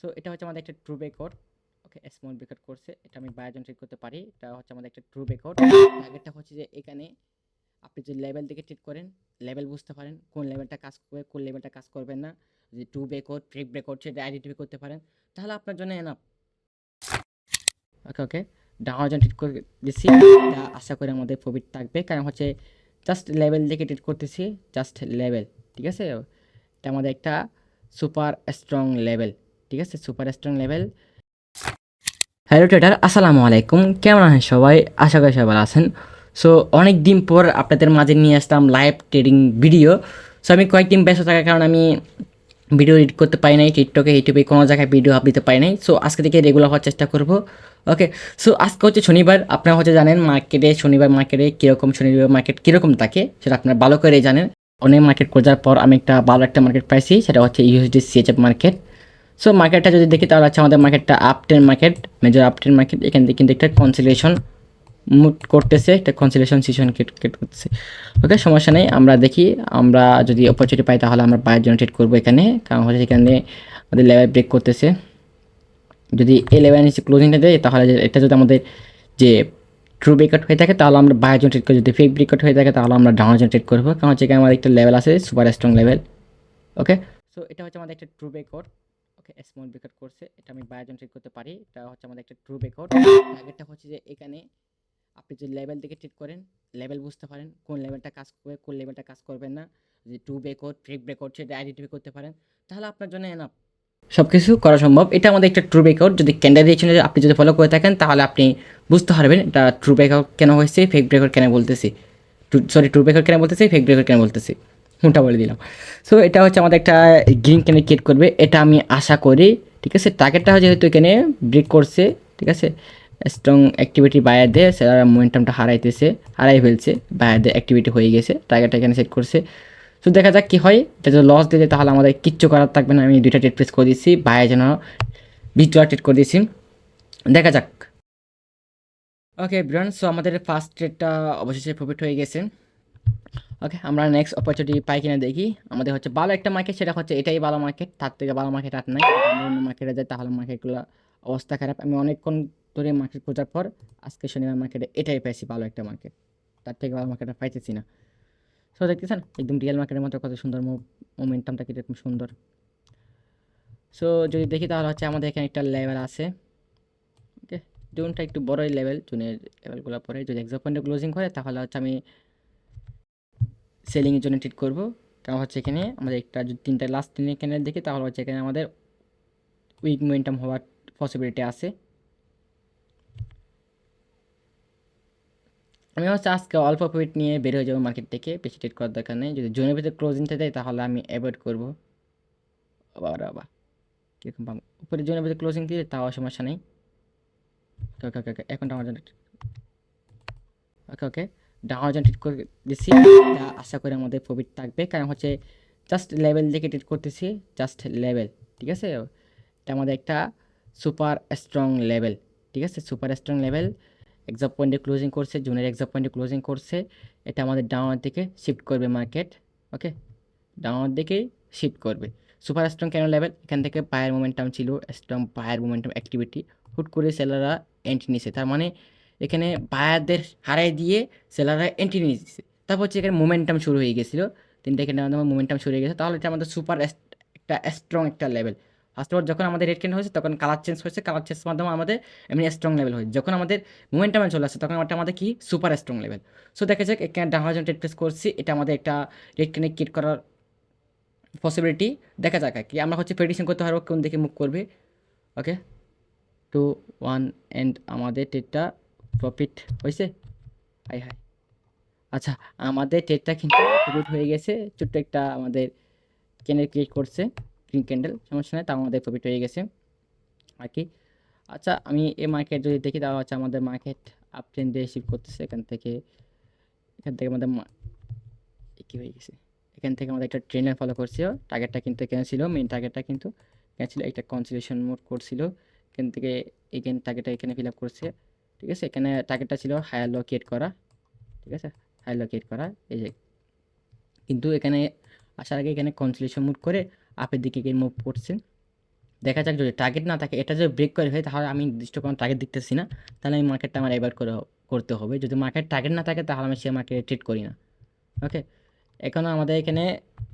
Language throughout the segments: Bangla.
সো এটা হচ্ছে আমাদের একটা true breakout okay small breakout করছে এটা আমি বায়োজন ট্রিট করতে পারি। এটা হচ্ছে আমাদের একটা ট্রু ব্রেকআউট টার্গেটটা হচ্ছে যে এখানে আপনি যদি লেভেল থেকে ট্রিট করেন লেভেল বুঝতে পারেন, কোন লেভেলটা কাজ করবে, কোন লেভেলটা কাজ করবে না। যদি টু ব্রেকআউট ফ্রিক ব্রেকআউট সেটা আইডেন্টিফাই করতে পারেন। তাহলে আপনার জন্য এনাফ ওকে ওকে ডাউনজন ট্রিট করে দিচ্ছি আশা করি আমাদের প্রফিট থাকবে। কারণ হচ্ছে জাস্ট লেভেল থেকে ট্রিট করতেছি জাস্ট লেভেল ঠিক আছে? এটা আমাদের একটা সুপার স্ট্রং লেভেল ঠিক আছে? Super strong level hello trader আসসালামু আলাইকুম কেমন আছেন সবাই? আশা করি সবাই আছেন। সো অনেক দিন পর আপনাদের মাঝে নিয়ে আসলাম লাইভ ট্রেডিং ভিডিও সো আমি কয়েকদিন ব্যস্ত থাকার কারণে আমি ভিডিও এডিট করতে পারি নাই টিকটকে ইউটিউবে কোনো জায়গায় ভিডিও আপ দিতে পারি নাই। সো আজকে থেকে রেগুলার হওয়ার চেষ্টা করব। ওকে সো আজকে হচ্ছে শনিবার। আপনারা হচ্ছে জানেন মার্কেটে শনিবার মার্কেটে কীরকম শনিবার মার্কেট কীরকম থাকে, সেটা আপনারা ভালো করে জানেন। অনেক মার্কেট খোঁজার পর আমি একটা ভালো একটা মার্কেট পাইছি, সেটা হচ্ছে ইউএসডি সিএচএফ মার্কেট সো মার্কেটটা যদি দেখি, তাহলে হচ্ছে আমাদের মার্কেটটা uptrend market major uptrend market এখান থেকে কিন্তু একটা কনসিলেশন মুড করতেছে, একটা কনসিলেশন সিচুয়েশন ক্রিয়েট করতেছে। ওকে সমস্যা নেই, আমরা দেখি, আমরা যদি অপরচুনিটি পাই, তাহলে আমরা বাইরে জন্য ট্রেড করব এখানে, কারণ হচ্ছে এখানে আমাদের লেভেল ব্রেক করতেছে। যদি এই লেভেল নিচে ক্লোজিংটা দেয়, তাহলে এটা যদি আমাদের যে ট্রু ব্রেকআউট হয়ে থাকে, তাহলে আমরা বাইরে জন্য ট্রেড করি যদি ফেক ব্রেকআউট হয়ে থাকে, তাহলে আমরা ডাউন জন্য ট্রেড করব। কারণ হচ্ছে এখানে আমাদের একটা লেভেল আছে super strong level okay so এটা হচ্ছে আমাদের একটা true breakout okay small breakout করছে, এটা আমি জন্য ট্রেড করতে পারি। এটা হচ্ছে আমাদের একটা ট্রু ব্রেকআউট টার্গেটটা হচ্ছে যে এখানে আপনি যদি লেভেল থেকে ট্রিট করেন লেভেল বুঝতে পারেন কোন লেভেলটা কাজ করবে, কোন লেভেলটা কাজ করবে না। যদি টু ব্রেকআউট ফ্রিক ব্রেকআউট সেটা আইডেন্টিফাই করতে পারেন, তাহলে আপনার জন্য এনাফ সব কিছু করা সম্ভব। এটা আমাদের একটা ট্রু ব্রেকআউট যদি ক্যান্ডেল দিয়েছেন আপনি যদি ফলো করে থাকেন, তাহলে আপনি বুঝতে পারবেন এটা ট্রু ব্রেকআউট কেন হয়েছে ফেক ব্রেকআউট কেন বলতেছি। সরি ট্রু ব্রেকআউট কেন বলতেছি ফেক ব্রেকআউট কেন বলতেছি। উল্টা বলে দিলাম। সো এটা হচ্ছে আমাদের একটা গ্রিন ক্যান্ডেল ক্রিয়েট করবে। এটা আমি আশা করি, ঠিক আছে? টার্গেটটা যেহেতু এখানে ব্রেক করছে, ঠিক আছে? স্ট্রং অ্যাক্টিভিটি বায়ারদের সেরা মোমেন্টামটা হারাইতেছে, হারাই ফেলছে বায়ারদের অ্যাক্টিভিটি হয়ে গেছে টার্গেটটা এখানে সেট করছে। তো দেখা যাক কী হয়। এটা যদি লস দিয়ে তাহলে আমাদের কিচ্ছু করার থাকবে না। আমি দুইটা ট্রেড প্রেস করে দিচ্ছি বায়ার যেন বিশ ডলার ট্রেড করে দিয়েছি। দেখা যাক। ওকে ব্রান সো আমাদের ফার্স্ট ট্রেডটা অবশেষে প্রফিট হয়ে গেছে। ওকে আমরা নেক্সট অপরচুনিটি পাই কিনা দেখি। আমাদের হচ্ছে ভালো একটা মার্কেট সেটা হচ্ছে এটাই ভালো মার্কেট তার থেকে ভালো মার্কেট আর নাই। অন্য মার্কেটে যায় তাহলে মার্কেটগুলো অবস্থা খারাপ। আমি অনেকক্ষণ ধরে মার্কেট খোঁজার পর আজকে শনিবার মার্কেটে এটাই পাইছি ভালো একটা মার্কেট তার থেকে ভালো মার্কেট পাইতেছি না। সো দেখতেছেন, একদম রিয়েল মার্কেটের মতো কত সুন্দর মোমেন্টামটা কীরকম সুন্দর। সো যদি দেখি তাহলে হচ্ছে আমাদের এখানে একটা লেভেল আছে। ওকে জুনটা একটু বড়ই লেভেল জুনের লেভেলগুলো পরে যদি এক্সাম পয়েন্টে ক্লোজিং করে, তাহলে হচ্ছে আমি সেলিংয়ের জন্য ট্রিট করব। কারণ হচ্ছে এখানে আমাদের একটা যদি তিনটা লাস্ট তিনে ক্যান্ডেল দেখি, তাহলে হচ্ছে এখানে আমাদের উইক মোমেন্টাম হওয়ার পসিবিলিটি আছে। আমি হচ্ছে আজকে অল্প প্রফিট নিয়ে বের হয়ে যাব মার্কেট থেকে, বেশি ট্রেড করার দরকার নেই। যদি জোনের ভিতরে ক্লোজিংটা দেয়, তাহলে আমি অ্যাভয়েড করব। বাবা বাবা কীরকম পাবো উপরে জোনের ভিতরে ক্লোজিং দিলে তাও সমস্যা নেই। ওকে ওকে ওকে এখন আমার জন্য ওকে ওকে ডাউন ট্রিট করে এটা আশা করি আমাদের প্রফিট থাকবে। কারণ হচ্ছে জাস্ট লেভেল দেখে ট্রিট করতেছি জাস্ট লেভেল ঠিক আছে? এটা আমাদের একটা সুপার স্ট্রং লেভেল ঠিক আছে? সুপার স্ট্রং লেভেল এক্সাম পয়েন্টে ক্লোজিং করছে জুনের এক্সাম পয়েন্টে ক্লোজিং করছে। এটা আমাদের ডাউনের দিকে শিফট করবে মার্কেট ওকে ডাউনের দিকেই শিফট করবে। সুপার স্ট্রং কেন লেভেল এখান থেকে পায়ের মোমেন্টাম ছিল স্ট্রং পায়ের মোমেন্টাম অ্যাক্টিভিটি হুট করে সেলাররা এন্ট্রি নিছে। তার মানে এখানে বায়ারদের হারাই দিয়ে সেলাররা এন্ট্রি নিয়ে দিচ্ছে তারপর হচ্ছে এখানে মোমেন্টাম শুরু হয়ে গেছিল। তিনটা এখানে আমাদের মোমেন্টাম শুরু হয়ে গেছে। তাহলে এটা আমাদের সুপার একটা স্ট্রং একটা লেভেল ফার্স্ট অফ যখন আমাদের রেড ক্যান্ডেল হয়েছে, তখন কালার চেঞ্জ হয়েছে। কালার চেঞ্জ মাধ্যমে আমাদের এমনি স্ট্রং লেভেল হয়েছে। যখন আমাদের মোমেন্টামে চলে আসছে তখন ওটা আমাদের কি? সুপার স্ট্রং লেভেল সো দেখা যাক, এখানে ডান জন ট্রেড প্রেস করছি। এটা আমাদের একটা রেড ক্যান্ডেল ক্রিয়েট করার পসিবিলিটি দেখা যাক কি আমরা হচ্ছে প্রেডিকশন করতে পারব কোন দিকে মুভ করবে। ওকে টু ওয়ান এন্ড আমাদের ট্রেডটা প্রফিট হয়েছে হাই হাই আচ্ছা আমাদের ট্রেডটা কিন্তু প্রফিট হয়ে গেছে। ছোট্ট একটা আমাদের ক্যান্ডেল ক্রিয়েট করছে গ্রিন ক্যান্ডেল সমস্যা নেই, তাও আমাদের প্রফিট হয়ে গেছে। আর কি? আচ্ছা আমি এই মার্কেট যদি দেখি, তাহলে হচ্ছে আমাদের মার্কেট আপ ট্রেন্ডে শিফট করতেছে। এখান থেকে এখান থেকে আমাদের কী হয়ে গেছে? এখান থেকে আমাদের একটা ট্রেন্ড ফলো করছিল। টার্গেটটা কিন্তু এখানে ছিল মেইন টার্গেটটা কিন্তু এখানে ছিল। একটা কনসিলেশন মোড করছিল। এখান থেকে এখানে টার্গেটটা এখানে ফিল আপ করছে। ঠিক আছে? এখানে টার্গেটটা ছিল হায়ার লোকেট করা, ঠিক আছে? হায়ার লোকেট করা, এই যে। কিন্তু এখানে আসার আগে এখানে কনসিলেশন মুভ করে আপের দিকে গিয়ে মুভ করছে দেখা যাক যদি টার্গেট না থাকে, এটা যদি ব্রেক করে হয় তাহলে আমি নির্দিষ্ট কোনো টার্গেট দেখতেছি না। তাহলে আমি মার্কেটটা আমার এবার করে করতে হবে। যদি মার্কেট টার্গেট না থাকে, তাহলে আমি সে মার্কেটে ট্রেড করি না। ওকে এখনও আমাদের এখানে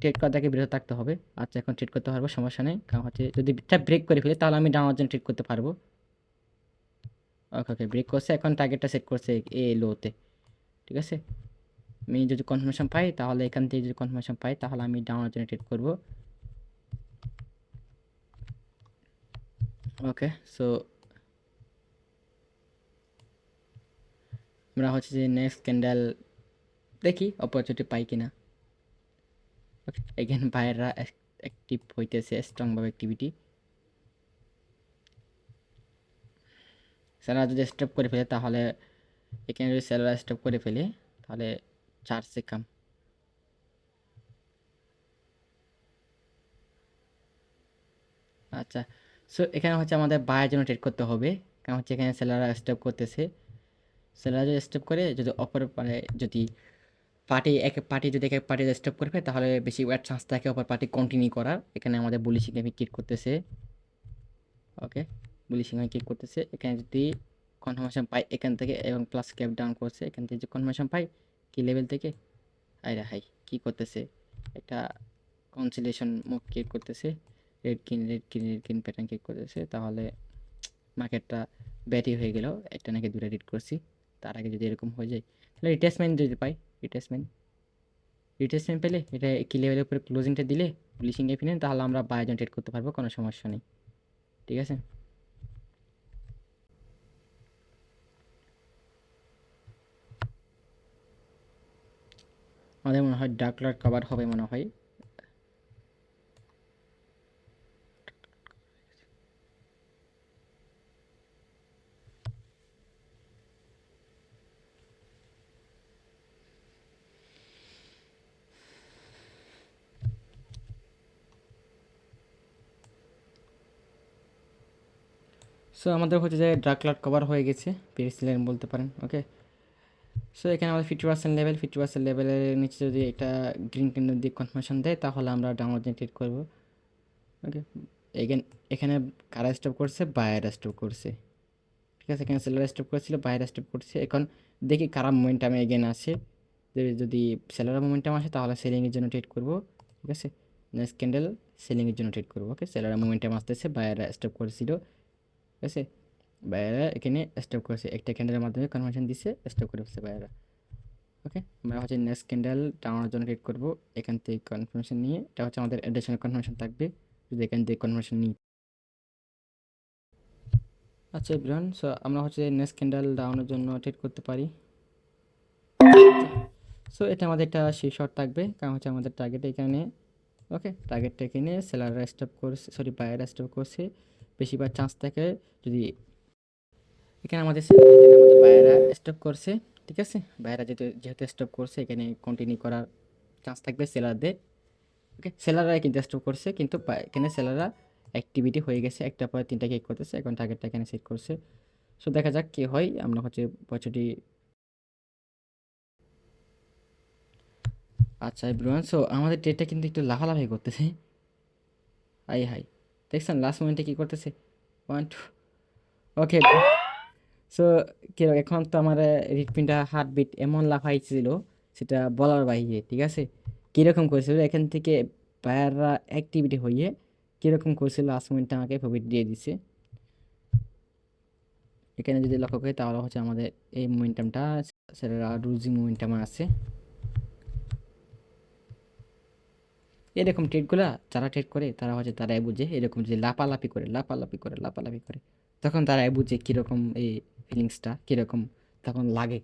ট্রেড করা থেকে বিরত থাকতে হবে। আচ্ছা এখন ট্রেড করতে পারব, সমস্যা নেই। কারণ হচ্ছে যদি ব্রেক করে ফেলি, তাহলে আমি ডাউন জন্য ট্রেড করতে পারব। ওকে ওকে ব্রেক করছে, এখন টার্গেটটা সেট করছে এ লোতে ঠিক আছে? আমি যদি কনফার্মেশন পাই, তাহলে এখান থেকে যদি কনফার্মেশন পাই, তাহলে আমি ডাউন জন্য ট্রেড করব। ওকে সো আমরা হচ্ছে যে নেক্সট ক্যান্ডেল দেখি অপরচুনিটি পাই কিনা। ওকে এগেন বাইরা অ্যাক্টিভ হইতেছে স্ট্রংভাবে অ্যাক্টিভিটি স্যালার যদি স্টপ করে ফেলে, তাহলে এখানে যদি স্যালার স্টপ করে ফেলে, তাহলে চার কাম আচ্ছা সো এখানে হচ্ছে আমাদের বায়ের জন্য ট্রেড করতে হবে। কারণ হচ্ছে এখানে সেলাররা স্টেপ করতেছে। সেলাররা যদি স্টেপ করে, যদি অপর মানে যদি পার্টি এক পার্টি যদি এক পার্টি স্টেপ করে ফেলে, তাহলে বেশি ওয়ার চান্স থাকে অপর পার্টি কন্টিনিউ করার। এখানে আমাদের বুলি কিক করতেছে। ওকে বুলি সিংহে কিক করতেছে, এখানে যদি কনফার্মেশন পাই এখান থেকে এবং প্লাস ক্যাপ ডাউন করছে, এখান থেকে যদি কনফার্মেশন পাই কি লেভেল থেকে? আরে হাই কি করতেছে? একটা কনসিলেশন মুভ ক্রিয়েট করতেছে red green red green red green pattern create করতেছে, তাহলে মার্কেটটা ব্যাটি হয়ে গেল, একটা নাকি দুটো রিড করছি, তার আগে যদি এরকম হয়ে যায়, তাহলে রিটেসমেন্ট যদি পাই রিটেসমেন্ট রিটেসমেন্ট পেলে এটা কি লেভেলের উপরে ক্লোজিংটা দিলে ব্লিচিং এফিনেন তাহলে আমরা বায়োজন ট্রেড করতে পারব, কোনো সমস্যা নেই, ঠিক আছে? আমাদের মনে হয় ডার্ক কালার কভার হবে মনে হয়। সো আমাদের হচ্ছে যে ডার্ক কালার কভার হয়ে গেছে পিরিস লাইন বলতে পারেন ওকে সো এখানে আমাদের fifty percent level fifty percent লেভেলের নিচে যদি একটা গ্রিন ক্যান্ডেল দিয়ে কনফার্মেশন দেয়, তাহলে আমরা ডাউনলোড ট্রেড করব। ওকে এগেন এখানে কারা স্টপ করছে? বায়ার স্টপ করছে। ঠিক আছে? এখানে সেলার স্টপ করেছিল বায়ার স্টপ করছে। এখন দেখি কারা মোমেন্টামে এগেন আসে যদি- যদি সেলার মোমেন্টাম আসে, তাহলে সেলিংয়ের জন্য ট্রেড করব। ঠিক আছে? নেক্সট ক্যান্ডেল সেলিংয়ের জন্য ট্রেড করব। ওকে সেলার মোমেন্টাম আসতেছে বায়ার স্টপ করেছিল। ঠিক আছে? বাইরা এখানে স্টপ করেছে। একটা ক্যান্ডেলের মাধ্যমে কনভার্সন দিচ্ছে স্টপ করে ফেলছে বাইরা। ওকে আমরা হচ্ছে নেক্সট ক্যান্ডেল টানানোর জন্য রেড করব। এখান থেকে কনফার্মেশন নিয়ে, এটা হচ্ছে আমাদের অ্যাডিশনাল কনফার্মেশন থাকবে। যদি এখান থেকে কনফার্মেশন নিই। আচ্ছা ব্রান সো আমরা হচ্ছে নেক্সট ক্যান্ডেল ডাউনের জন্য ট্রেড করতে পারি। সো এটা আমাদের একটা সেই শর্ট থাকবে, কারণ হচ্ছে আমাদের টার্গেট এখানে। ওকে টার্গেটটা এখানে সেলাররা স্টপ করছে সরি বায়াররা স্টপ করছে। বেশিরভাগ চান্স থাকে যদি এখানে আমাদের বায়েরা স্টপ করছে, ঠিক আছে? বায়েরা যেহেতু যেহেতু স্টপ করছে, এখানে কন্টিনিউ করার চান্স থাকবে সেলারদের ওকে সেলাররা কিন্তু স্টপ করছে, কিন্তু এখানে সেলাররা অ্যাক্টিভিটি হয়ে গেছে, একটা পরে তিনটা কেক করতেছে, এখন টার্গেটটা এখানে সেট করছে। সো দেখা যাক কি হয়, আমরা হচ্ছে বছরটি আচ্ছা ব্রুয়ান সো আমাদের ডেটটা কিন্তু একটু লাফালাফি করতেছে। High high. দেখছেন লাস্ট মোমেন্টে কী করতেছে? ওয়ান টু ওকে সো কীরকম এখন তো আমার হৃৎপিণ্ডটা হার্টবিট এমন লাফাইছিল, সেটা বলার বাইরে ঠিক আছে? কীরকম করেছিল? এখান থেকে বায়াররা অ্যাক্টিভিটি হয়ে কীরকম করেছিল? লাস্ট মোমেন্টটা আমাকে প্রফিট দিয়ে দিছে। এখানে যদি লক্ষ্য করি, তাহলে হচ্ছে আমাদের এই মোমেন্টামটা সেটা লুজিং মোমেন্টাম আছে। এরকম ট্রেডগুলো যারা ট্রেড করে, তারা হচ্ছে তারাই বুঝে, এরকম যে লাপালাপি করে লাপালাপি করে লাপালাপি করে। তখন তারাই বুঝে কীরকম এই ফিলিংসটা কীরকম তখন লাগে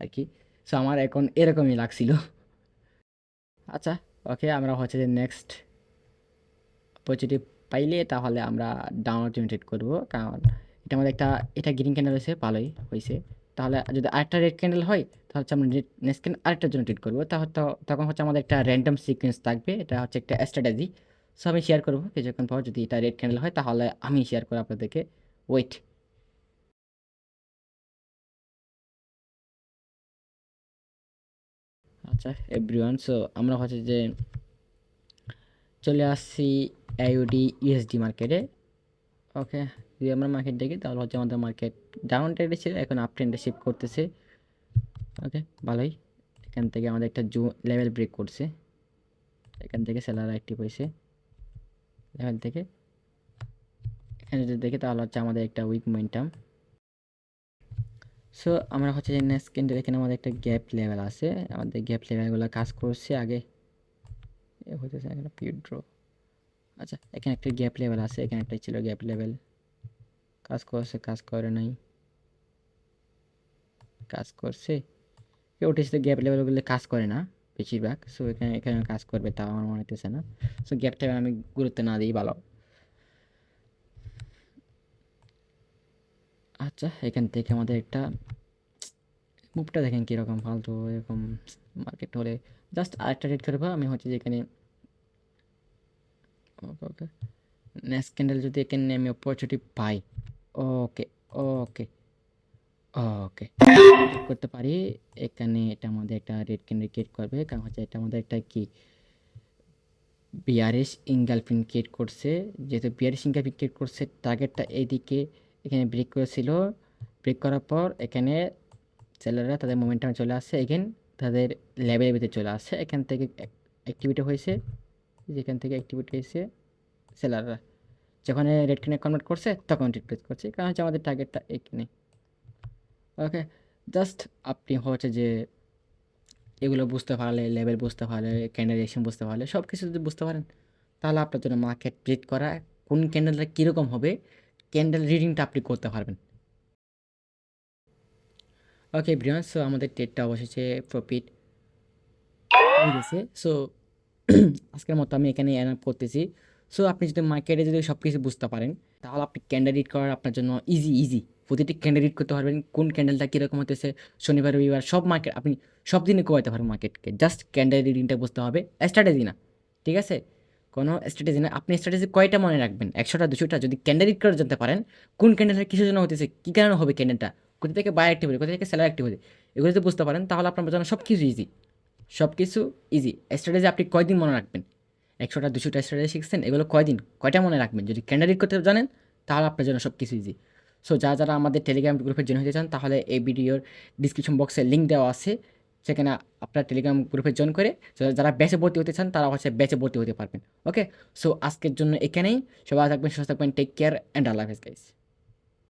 আর কি সো আমার এখন এরকমই লাগছিল। আচ্ছা ওকে আমরা হচ্ছে যে নেক্সট পজিটিভ পাইলে তাহলে আমরা ডাউনলোড জন্য ট্রেড করব। কারণ এটা আমাদের একটা, এটা গ্রিন ক্যান্ডেল হয়েছে, ভালোই হয়েছে। তাহলে যদি আরেকটা রেড ক্যান্ডেল হয়, তাহলে হচ্ছে আমরা নেক্সট ক্যান্ডেল আরেকটার জন্য ট্রেড করব। তাহলে তখন হচ্ছে আমাদের একটা র্যান্ডম সিকোয়েন্স থাকবে, এটা হচ্ছে একটা স্ট্র্যাটেজি সো আমি শেয়ার করব, কিছুক্ষণ পর যদি এটা রেড ক্যান্ডেল হয়, তাহলে আমি শেয়ার করব আপনাদেরকে। ওয়েট আচ্ছা এভরিওয়ান সো আমরা হচ্ছে যে চলে আসছি আইওডি ইউএসডি মার্কেটে ওকে যদি আমরা মার্কেট দেখি, তাহলে হচ্ছে আমাদের মার্কেট ডাউন ট্রেন্ডে ছিল, এখন আপ ট্রেন্ডে শিফট করতেছে। ওকে ভালোই। এখান থেকে আমাদের একটা জু লেভেল ব্রেক করছে। এখান থেকে সেলার অ্যাক্টিভ হয়েছে। লেভেল থেকে এখানে যদি দেখি তাহলে হচ্ছে আমাদের একটা উইক মোমেন্টাম সো আমরা হচ্ছে যে নেক্সট ক্যান্ডেল এখানে আমাদের একটা গ্যাপ লেভেল আছে। আমাদের গ্যাপ লেভেলগুলো কাজ করছে আগে। এ হতেছে এখানে পিউড ড্র আচ্ছা এখানে একটা গ্যাপ লেভেল আছে, এখানে একটা ছিল গ্যাপ লেভেল কাজ করছে, কাজ করে নাই। কাজ করছে। ওটিসিতে গ্যাপ লেভেলগুলো কাজ করে না বেশিরভাগ। সো এখানে এখানে কাজ করবে তাও আমার মনে হতেছে না। সো গ্যাপ লেভেল আমি গুরুত্ব না দিই, ভালো। আচ্ছা এখান থেকে আমাদের একটা মুভটা দেখেন কীরকম ফালতু, এরকম মার্কেট হলে জাস্ট আরেকটা রেট করব আমি হচ্ছে যে এখানে ওকে ওকে নেক্সট ক্যান্ডেল যদি এখানে আমি অপরচুনিটি পাই ওকে ওকে ওকে করতে পারি, এখানে এটা আমাদের একটা রেড ক্যান্ডেল ক্রিয়েট করবে, কারণ হচ্ছে এটা আমাদের একটা কি? বিআরএস ইঙ্গালফিন ক্রিয়েট করছে, যেহেতু বিআরএস ইঙ্গালফিন ক্রিয়েট করছে টার্গেটটা এইদিকে এখানে ব্রেক করেছিল। ব্রেক করার পর এখানে সেলাররা তাদের মোমেন্টামে চলে আসছে এখান তাদের ল্যাবের ভিতরে চলে আসছে এখান থেকে অ্যাক্টিভিটি হয়েছে। যেখান থেকে অ্যাক্টিভিটি হয়েছে সেলাররা যখন রেড কিনে কনভার্ট করছে, তখন রিপ্লেস করছে। কারণ হচ্ছে আমাদের টার্গেটটা এখানে। ওকে জাস্ট আপনি হচ্ছে যে এগুলো বুঝতে পারলে লেভেল বুঝতে পারলে ক্যান্ডেলেশন বুঝতে পারলে সব কিছু যদি বুঝতে পারেন, তাহলে আপনার জন্য মার্কেট প্রিট করা কোন ক্যান্ডেলটা কীরকম হবে ক্যান্ডেল রিডিংটা আপনি করতে পারবেন। ওকে ব্রিয়ান সো আমাদের টেটটা অবশেষে প্রফিট গেছে। সো আজকের মতো আমি এখানে অ্যান করতেছি। সো আপনি যদি মার্কেটে যদি সব কিছু বুঝতে পারেন, তাহলে আপনি ক্যান্ডেল রিড করার আপনার জন্য ইজি ইজি প্রতিটি ক্যান্ডেল রিড করতে পারবেন, কোন ক্যান্ডেলটা কীরকম হতেছে শনিবার, রবিবার, সব মার্কেট আপনি সব দিনে করাতে পারবেন মার্কেটকে জাস্ট ক্যান্ডেল রিডিংটা বুঝতে হবে স্ট্র্যাটেজি না। ঠিক আছে? কোনো স্ট্র্যাটেজি না, আপনি স্ট্র্যাটেজি কয়টা মনে রাখবেন? একশোটা, দুশোটা? যদি ক্যান্ডেল রিড করে জানতে পারেন, কোন ক্যান্ডেলটা কিসের জন্য হতেছে কী কারণে হবে ক্যান্ডেলটা কোথা থেকে বাই অ্যাক্টিভ হবে কোথা থেকে সেলার অ্যাক্টিভ হবে এগুলো যদি বুঝতে পারেন, তাহলে আপনার জন্য সব কিছু ইজি সব কিছু ইজি স্ট্র্যাটেজি আপনি কয়দিন মনে রাখবেন? একশোটা, দুশোটা স্ট্র্যাটেজি শিখছেন, এগুলো কয়দিন? কয়টা মনে রাখবেন? যদি ক্যান্ডেল করতে জানেন, তাহলে আপনার জন্য সব কিছু ইজি সো যারা যারা আমাদের টেলিগ্রাম গ্রুপে জয়েন হতে চান, তাহলে এই ভিডিওর ডিসক্রিপশন বক্সে লিঙ্ক দেওয়া আছে। সেখানে আপনার টেলিগ্রাম গ্রুপে জয়েন করে যারা- ব্যাচে ভর্তি হতে চান তারা হচ্ছে ব্যাচে ভর্তি হতে পারবেন ওকে সো আজকের জন্য এখানেই, সবাই থাকবেন, সুস্থ থাকবেন টেক কেয়ার অ্যান্ড আল্লাহ হাফেজ গাইস